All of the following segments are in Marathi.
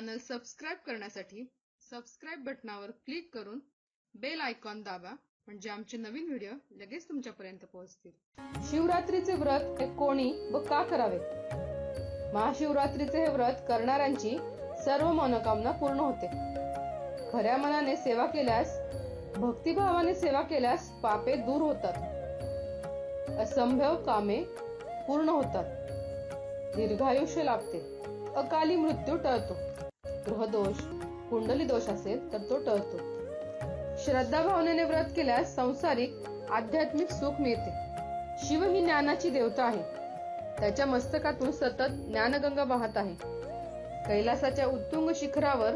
चॅनल सबस्क्राईब करण्यासाठी सबस्क्राईब बटनावर क्लिक करून बेल आयकॉन दाबा म्हणजे आमचे नवीन व्हिडिओ लगेच तुमच्यापर्यंत पोहोचतील. शिवरात्रीचे व्रत हे कोणी व का करावे? महाशिवरात्रीचे हे व्रत करणाऱ्यांची सर्व मनोकामना पूर्ण होते. खऱ्या मनाने सेवा केल्यास भक्तिभावाने सेवा केल्यास पापे दूर होतात. असंभव कामे पूर्ण होतात. दीर्घायुष्य लाभते. अकाली मृत्यू टळतो. ग्रहदोष कुंडली दोष असेल तर तो टळतो. श्रद्धा भावनेने व्रत केल्यास संसारिक आध्यात्मिक सुख मिळते. शिव ही ज्ञानाची देवता आहे. त्याच्या मस्तकातून सतत ज्ञानगंगा वाहत आहे. कैलासाच्या उत्तुंग शिखरावर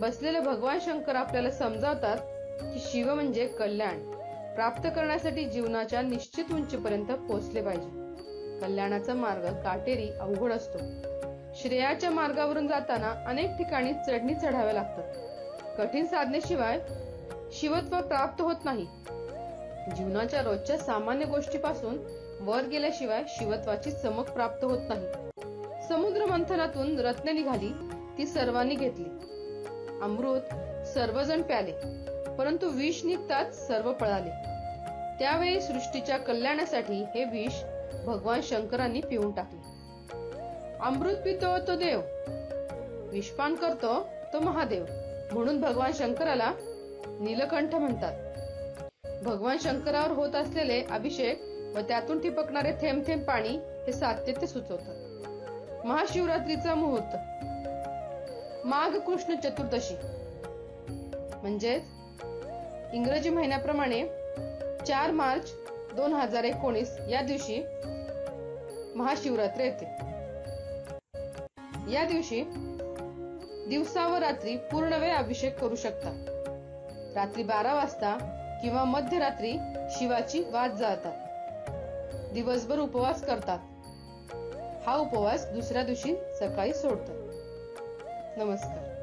बसलेले भगवान शंकर आपल्याला समजावतात की शिव म्हणजे कल्याण. प्राप्त करण्यासाठी जीवनाच्या निश्चित उंचीपर्यंत पोहोचले पाहिजे. कल्याणाचा मार्ग काटेरी अवघड असतो. श्रेयाच्या मार्गावरून जाताना अनेक ठिकाणी चढणी चढाव्या लागतात. कठीण साधनेशिवाय शिवत्व प्राप्त होत नाही. जीवनाच्या रोजच्या सामान्य गोष्टीपासून वर गेल्याशिवाय शिवत्वाची चमक प्राप्त होत नाही. समुद्र मंथनातून रत्ने निघाली ती सर्वांनी घेतली. अमृत सर्वजण प्याले परंतु विष निघताच सर्व पळाले. त्यावेळी सृष्टीच्या कल्याणासाठी हे विष भगवान शंकरांनी पिऊन टाकले. अमृत पितो तो देव. विषपान करतो तो महादेव. म्हणून भगवान शंकराला नीलकंठ म्हणतात. भगवान शंकरावर होत असलेले अभिषेक व त्यातून ठिपकणारे थेंब थेंब पाणी हे सात्यत्य ते सुचवतात. महाशिवरात्रीचा मुहूर्त. माघ कृष्ण चतुर्दशी. म्हणजेच इंग्रजी महिन्याप्रमाणे चार मार्च दोन हजार एकोणीस या दिवशी महाशिवरात्री येते. या दिवशी दिवसा व रात्री पूर्ण वेळ अभिषेक करू शकता. रात्री बारा वाजता किंवा मध्यरात्री शिवाची वाद जाळतात दिवसभर उपवास करतात. हा उपवास दुसऱ्या दिवशी सकाळी सोडतात. नमस्कार.